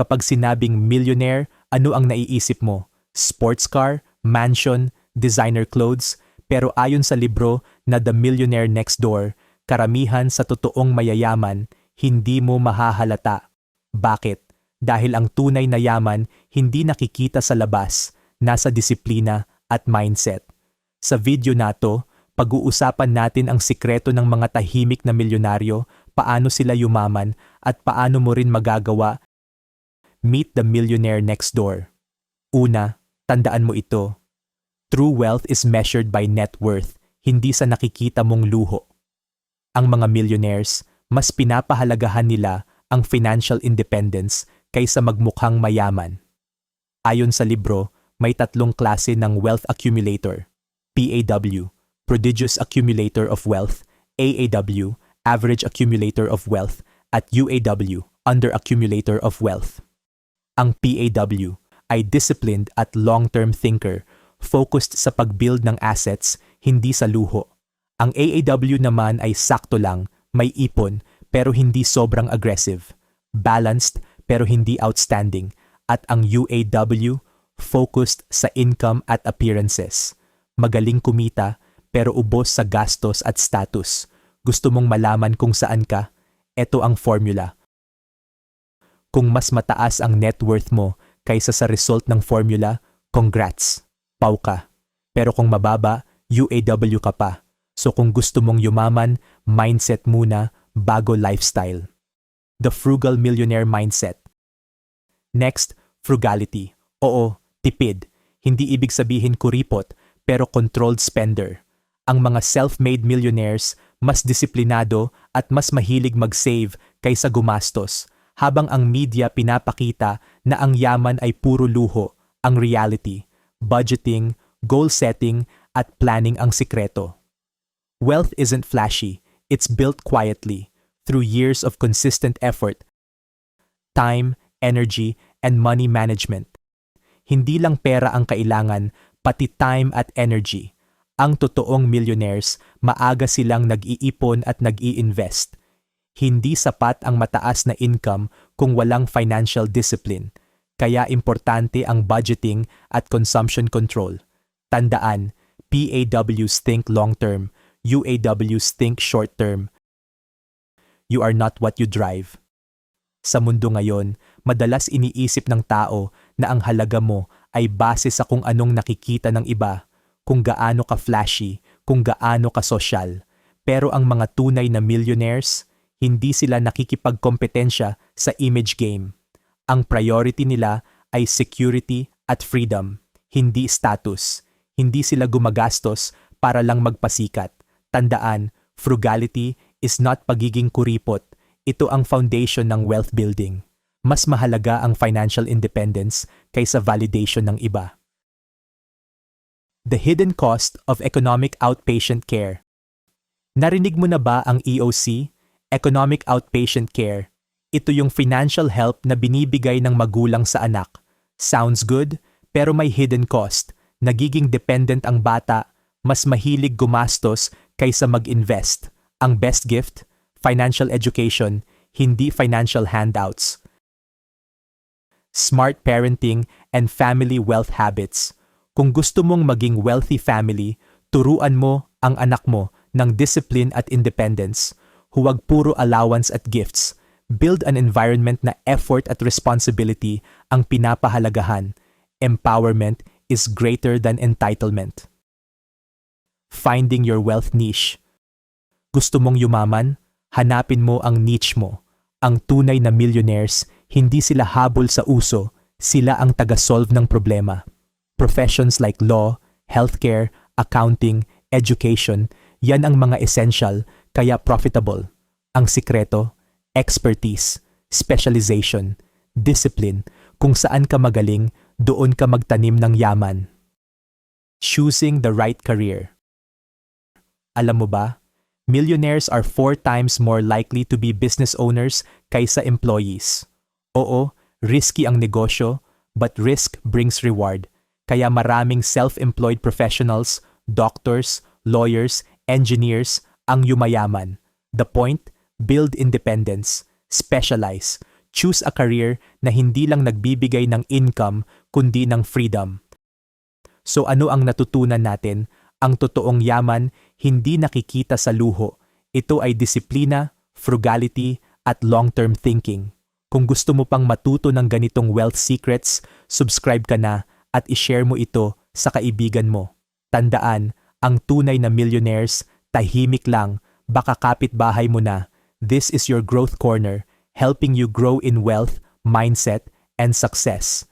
Kapag sinabing millionaire, ano ang naiisip mo? Sports car, mansion, designer clothes? Pero ayon sa libro na The Millionaire Next Door, karamihan sa totoong mayayaman, hindi mo mahahalata. Bakit? Dahil ang tunay na yaman hindi nakikita sa labas, nasa disiplina at mindset. Sa video na to, pag-uusapan natin ang sikreto ng mga tahimik na milyonaryo, paano sila yumaman at paano mo rin magagawa. Meet the millionaire next door. Una, tandaan mo ito. True wealth is measured by net worth, hindi sa nakikita mong luho. Ang mga millionaires, mas pinapahalagahan nila ang financial independence kaysa magmukhang mayaman. Ayon sa libro, may tatlong klase ng wealth accumulator. PAW, prodigious accumulator of wealth, AAW, average accumulator of wealth, at UAW, under accumulator of wealth. Ang PAW ay disciplined at long-term thinker, focused sa pag-build ng assets, hindi sa luho. Ang AAW naman ay sakto lang, may ipon, pero hindi sobrang aggressive, balanced pero hindi outstanding, at ang UAW, focused sa income at appearances. Magaling kumita, pero ubos sa gastos at status. Gusto mong malaman kung saan ka? Ito ang formula. Kung mas mataas ang net worth mo kaysa sa result ng formula, congrats, pau ka. Pero kung mababa, UAW ka pa. So kung gusto mong yumaman, mindset muna bago lifestyle. The frugal millionaire mindset. Next, frugality. Oo, tipid. Hindi ibig sabihin kuripot, pero controlled spender ang mga self-made millionaires mas disiplinado at mas mahilig mag-save kaysa gumastos, habang ang media pinapakita na ang yaman ay puro luho, ang reality, budgeting, goal setting, at planning ang sikreto. Wealth isn't flashy, it's built quietly, through years of consistent effort, time, energy, and money management. Hindi lang pera ang kailangan, pati time at energy ang totoong millionaires, maaga silang nag-iipon at nag-i-invest. Hindi sapat ang mataas na income kung walang financial discipline. Kaya importante ang budgeting at consumption control. Tandaan, PAWs think long-term, UAWs think short-term. You are not what you drive. Sa mundo ngayon, madalas iniisip ng tao na ang halaga mo ay base sa kung anong nakikita ng iba kung gaano ka flashy, kung gaano ka social. Pero ang mga tunay na millionaires, hindi sila nakikipagkompetensya sa image game. Ang priority nila ay security at freedom, hindi status. Hindi sila gumagastos para lang magpasikat. Tandaan, frugality is not pagiging kuripot. Ito ang foundation ng wealth building. Mas mahalaga ang financial independence kaysa validation ng iba. The Hidden Cost of Economic Outpatient Care. Narinig mo na ba ang EOC, Economic Outpatient Care? Ito yung financial help na binibigay ng magulang sa anak. Sounds good, pero may hidden cost. Nagiging dependent ang bata, mas mahilig gumastos kaysa mag-invest. Ang best gift, financial education, hindi financial handouts. Smart parenting and family wealth habits – kung gusto mong maging wealthy family, turuan mo ang anak mo ng discipline at independence. Huwag puro allowance at gifts. Build an environment na effort at responsibility ang pinapahalagahan. Empowerment is greater than entitlement. Finding your wealth niche. Gusto mong yumaman? Hanapin mo ang niche mo. Ang tunay na millionaires, hindi sila habol sa uso, sila ang taga-solve ng problema professions like law, healthcare, accounting, education, yan ang mga essential kaya profitable. Ang sikreto, expertise, specialization, discipline, kung saan ka magaling, doon ka magtanim ng yaman. Choosing the right career. Alam mo ba, millionaires are four times more likely to be business owners kaysa employees. Oo, risky ang negosyo, but risk brings reward kaya maraming self-employed professionals, doctors, lawyers, engineers ang yumayaman. The point, build independence, specialize, Choose a career na hindi lang nagbibigay ng income kundi ng freedom. So ano ang natutunan natin? Ang totoong yaman hindi nakikita sa luho. Ito ay disiplina, frugality, at long-term thinking. Kung gusto mo pang matuto ng ganitong wealth secrets, subscribe ka na at ishare mo ito sa kaibigan mo. Tandaan, ang tunay na millionaires, tahimik lang, baka kapitbahay mo na. This is your growth corner, helping you grow in wealth, mindset, and success.